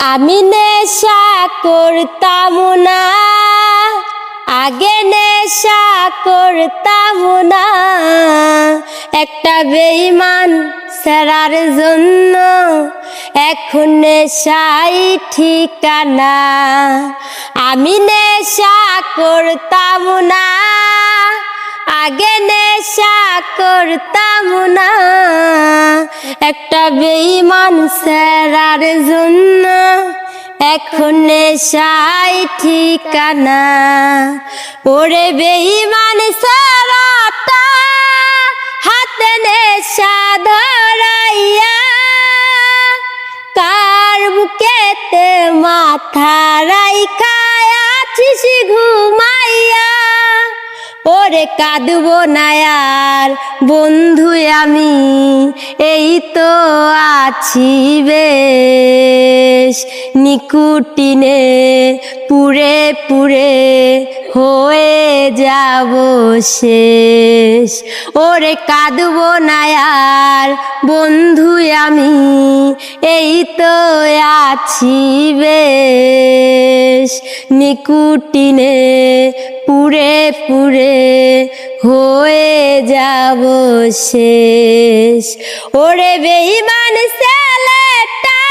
আমি নেশা করতাম না, আগে নেশা করতাম না। একটা বেইমান সেরার জন্য এখন নেশাই ঠিকানা। আমি নেশা করতাম না। আগে নেশা করতাম না। একটা বেইমান সেরার জন্য এখন নেশাই ঠিকানা। ওরে বেইমান সারাটা হাতে নেশা ধরাইয়া কার বুকেতে মাথা রাইখায় আছিস ঘুমাইয়া ওরে কাঁদবো না আর। বন্ধু আমি, এই তো আছি বেশ। নিকুটিনে পুরে পুরে হয়ে যাব শেষ। ওরে কাঁদবো না আর। বন্ধু আমি, এই তো আছি বেশ। নিকুটিনে পুরে পুরে হয়ে যাব শেষ। ওরে বেইমান ছেলেটা,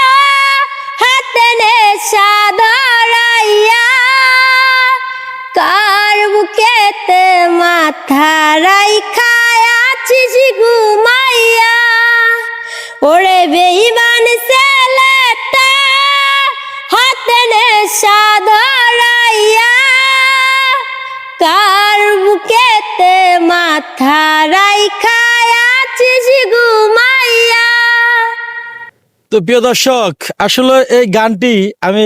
হাতে নেশা ধরাইয়া কার বুকেতে মাথা রাইখায় আছিস ঘুমাইয়া? ওরে বেইমান ছেলেটা, হাতে নেশা ধরাইয়া বুকেতে মাথা রাইখায় আছিস ঘুমাইয়া তো প্রিয় দর্শক, আসলে এই গানটি আমি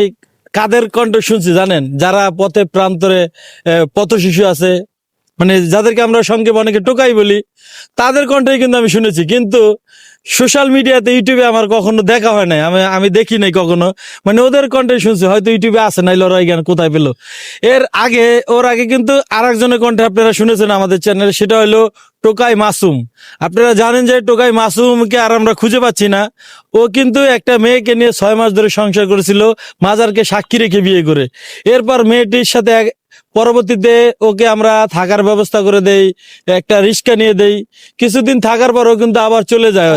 কাদের কণ্ঠ শুনছি জানেন? যারা পথে প্রান্তরে পথ শিশু আছে মানে যাদেরকে আমরা সঙ্গে অনেকে টোকাই বলি, তাদের কণ্ঠে কিন্তু আমি শুনেছি। কিন্তু সোশ্যাল মিডিয়াতে ইউটিউবে আমার কখনো দেখা হয় নাই। আমি আমি দেখি নাই কখনো। মানে ওদের কণ্ঠে শুনছি, হয়তো ইউটিউবে আছে নাই লড়াই গান কোথায় পেল? এর আগে, ওর আগে কিন্তু আর একজনের কণ্ঠে আপনারা শুনেছেন আমাদের চ্যানেলে সেটা হলো টোকাই মাসুম। আপনারা জানেন যে টোকাই মাসুমকে আর আমরা খুঁজে পাচ্ছি না। ও কিন্তু একটা মেয়েকে নিয়ে ছয় মাস ধরে সংসার করেছিল, মাজারকে সাক্ষী রেখে বিয়ে করে। এরপর মেয়েটির সাথে পরবর্তীতে ওকে আমরা থাকার ব্যবস্থা করে দেই, একটা রিক্সা নিয়ে দেই। কিছুদিন থাকার পর ও কিন্তু আবার চলে যায়।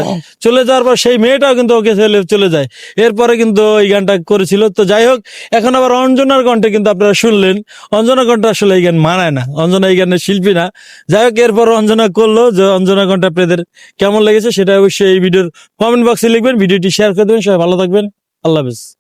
চলে যাওয়ার পর সেই মেয়েটাও কিন্তু ওকে ছেলে চলে যায়। এরপরে কিন্তু ওই গানটা করেছিল। তো যাই হোক, এখন আবার অঞ্জনার কণ্ঠে কিন্তু আপনারা শুনলেন। অঞ্জনা কণ্ঠ আসলে এই গান মানায় না। অঞ্জনা এই গানের শিল্পী না। যাই হোক এরপর অঞ্জনা করল যে অঞ্জনা কণ্ঠ আপনাদের কেমন লেগেছে সেটা অবশ্যই এই ভিডিওর কমেন্ট বক্সে লিখবেন। ভিডিওটি শেয়ার করে দেবেন। সবাই ভালো থাকবেন। আল্লাহ হাফিজ।